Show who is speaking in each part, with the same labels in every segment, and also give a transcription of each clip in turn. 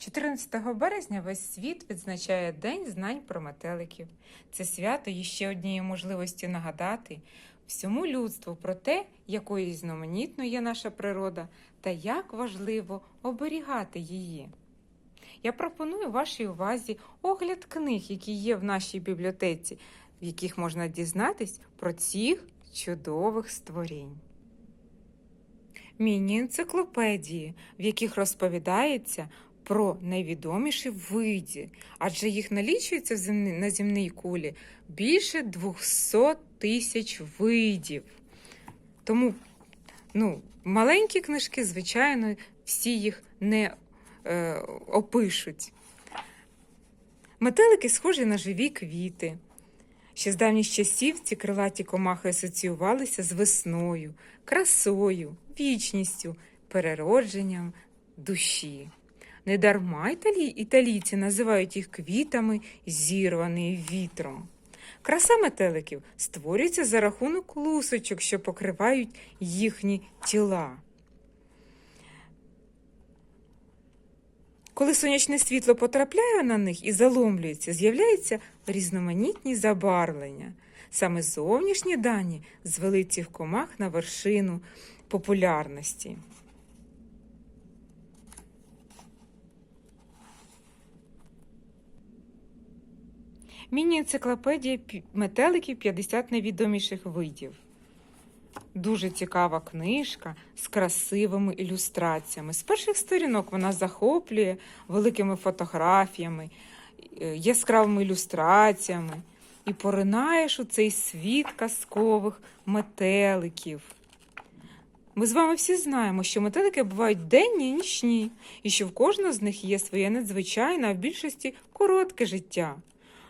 Speaker 1: 14 березня весь світ відзначає День знань про метеликів. Це свято є ще однією можливістю нагадати всьому людству про те, якою різноманітною є наша природа та як важливо оберігати її. Я пропоную вашій увазі огляд книг, які є в нашій бібліотеці, в яких можна дізнатись про цих чудових створінь. Міні-енциклопедії, в яких розповідається про найвідоміші види, адже їх налічується на земній кулі більше 200 тисяч видів. Тому ну, маленькі книжки, звичайно, всі їх не е, опишуть. Метелики схожі на живі квіти. Ще з давніх часів ці крилаті комахи асоціювалися з весною, красою, вічністю, переродженням душі. Недарма італі... італійці називають їх квітами, зірвані вітром. Краса метеликів створюється за рахунок лусочок, що покривають їхні тіла. Коли сонячне світло потрапляє на них і заломлюється, з'являються різноманітні забарвлення. Саме зовнішні дані звели цих комах на вершину популярності. Міні-енциклопедія метеликів 50 найвідоміших видів. Дуже цікава книжка з красивими ілюстраціями. З перших сторінок вона захоплює великими фотографіями, е, яскравими ілюстраціями і поринаєш у цей світ казкових метеликів. Ми з вами всі знаємо, що метелики бувають денні і нічні, і що в кожного з них є своє надзвичайне, а в більшості коротке життя.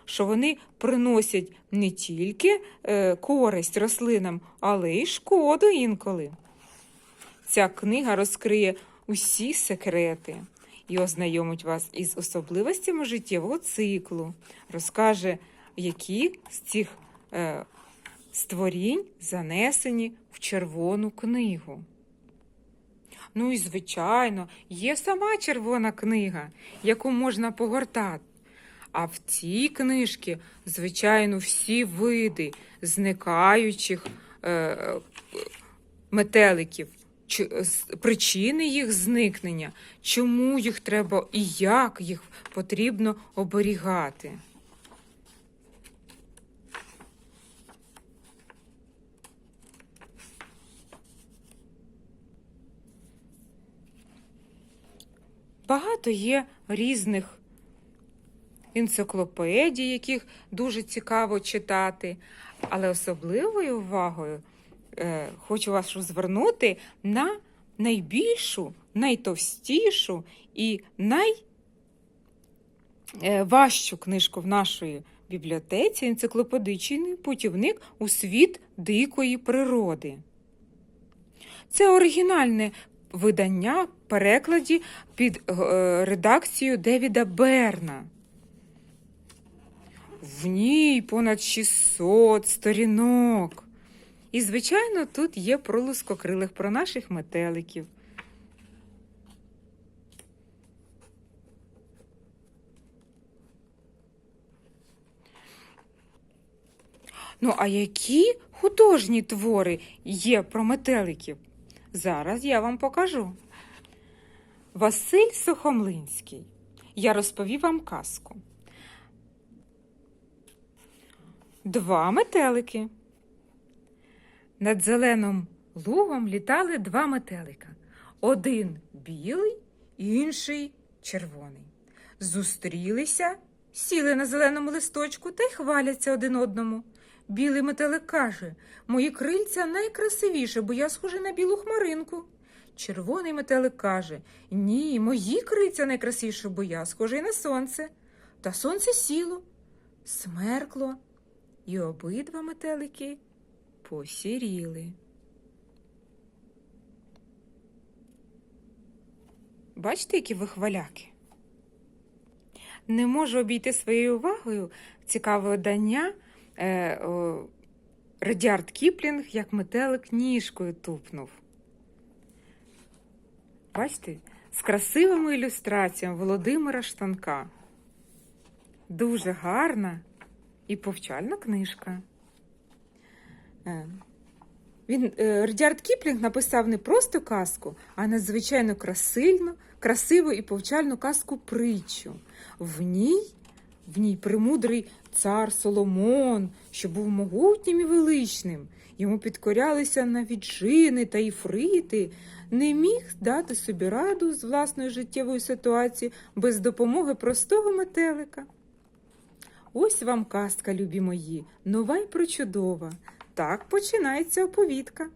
Speaker 1: Що вони приносять не тільки е, користь рослинам, але й шкоду інколи. Ця книга розкриє усі секрети і ознайомить вас із особливостями життєвого циклу, розкаже, які з цих е, створінь занесені в червону книгу. Ну і, звичайно, є сама червона книга, яку можна погортати. А в цій книжці, звичайно, всі види зникаючих е, е, метеликів, чи- причини їх зникнення, чому їх треба і як їх потрібно оберігати. Багато є різних енциклопедій, яких дуже цікаво читати, але особливою увагою е, хочу вас звернути на найбільшу, найтовстішу і найважчу книжку в нашої бібліотеці енциклопедичний путівник у світ дикої природи. Це оригінальне видання в перекладі під е, редакцією Девіда Берна. В ній понад 600 сторінок. І, звичайно, тут є про лускокрилих, про наших метеликів. Ну, а які художні твори є про метеликів? Зараз я вам покажу. Василь Сухомлинський. Я розповів вам казку. Два метелики. Над зеленим лугом літали два метелика. Один білий, інший червоний. Зустрілися, сіли на зеленому листочку та й хваляться один одному. Білий метелик каже: Мої крильця найкрасивіше, бо я схожий на білу хмаринку. Червоний метелик каже: Ні, мої крильця найкрасивіше, бо я схожий на сонце. Та сонце сіло, смеркло, і обидва метелики посіріли. Бачите, які вихваляки? Не можу обійти своєю увагою цікаве видання е, о, Редярд Кіплінг, як метелик ніжкою тупнув. Бачите, з красивими ілюстраціями Володимира Штанка. Дуже гарна і повчальна книжка. Е, Він, е, Рудярд Кіплінг написав не просто казку, а надзвичайно красильну, красиву і повчальну казку притчу. В ній, в ній премудрий цар Соломон, що був могутнім і величним. Йому підкорялися навіть джини та іфрити, не міг дати собі раду з власною життєвою ситуацією без допомоги простого метелика. Ось вам казка, любі мої, нова й прочудова. Так починається оповідка,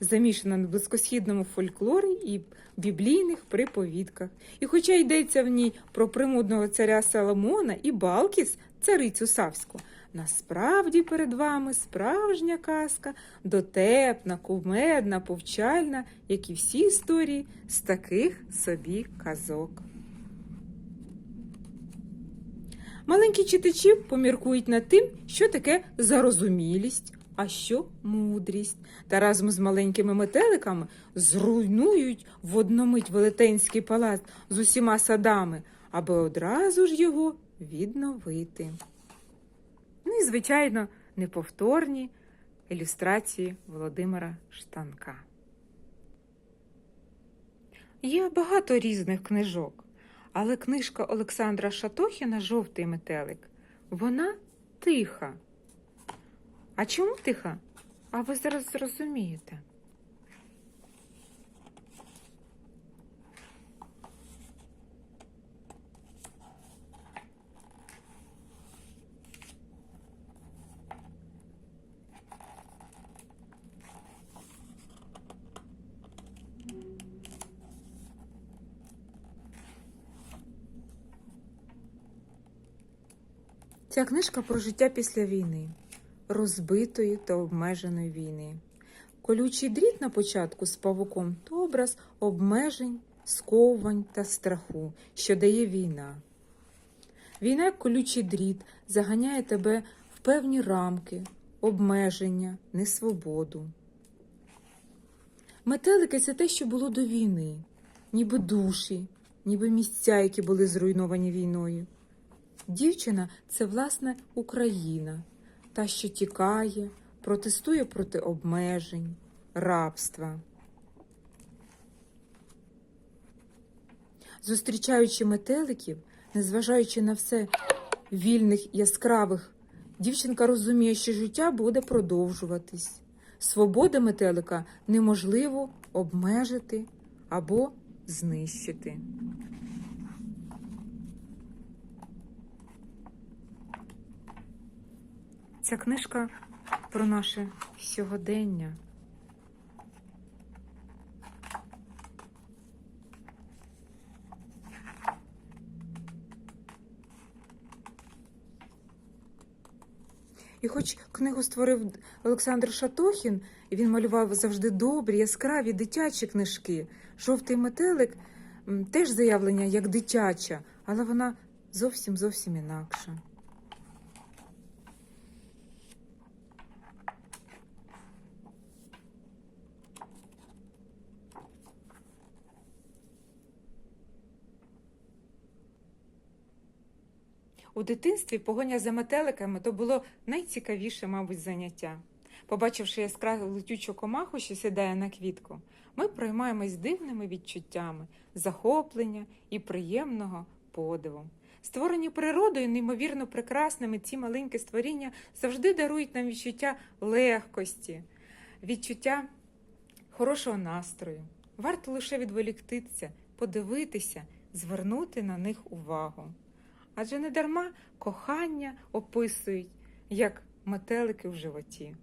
Speaker 1: замішана на близькосхідному фольклорі і біблійних приповідках. І хоча йдеться в ній про примудного царя Соломона і Балкіс, царицю Савську, насправді перед вами справжня казка, дотепна, кумедна, повчальна, як і всі історії з таких собі казок. Маленькі читачі поміркують над тим, що таке зарозумілість, а що мудрість, та разом з маленькими метеликами зруйнують в одномить велетенський палац з усіма садами, аби одразу ж його відновити. Ну і, звичайно, неповторні ілюстрації Володимира Штанка. Є багато різних книжок. Але книжка Олександра Шатохіна Жовтий метелик, вона тиха. А чому тиха? А ви зараз зрозумієте. Ця книжка про життя після війни, розбитої та обмеженої війни. Колючий дріт на початку з павуком то образ обмежень, сковувань та страху, що дає війна. Війна, як колючий дріт, заганяє тебе в певні рамки, обмеження, несвободу. Метелики це те, що було до війни, ніби душі, ніби місця, які були зруйновані війною. Дівчина це власне Україна, та, що тікає, протестує проти обмежень, рабства. Зустрічаючи метеликів, незважаючи на все вільних, яскравих, дівчинка розуміє, що життя буде продовжуватись. Свобода метелика неможливо обмежити або знищити. Ця книжка про наше сьогодення. І хоч книгу створив Олександр Шатохін, і він малював завжди добрі, яскраві дитячі книжки. Жовтий метелик теж заявлення як дитяча, але вона зовсім зовсім інакша. У дитинстві погоня за метеликами то було найцікавіше, мабуть, заняття. Побачивши яскраву летючу комаху, що сідає на квітку, ми проймаємось дивними відчуттями, захоплення і приємного подиву. Створені природою, неймовірно прекрасними, ці маленькі створіння завжди дарують нам відчуття легкості, відчуття хорошого настрою. Варто лише відволіктитися, подивитися, звернути на них увагу. Адже не дарма кохання описують як метелики в животі.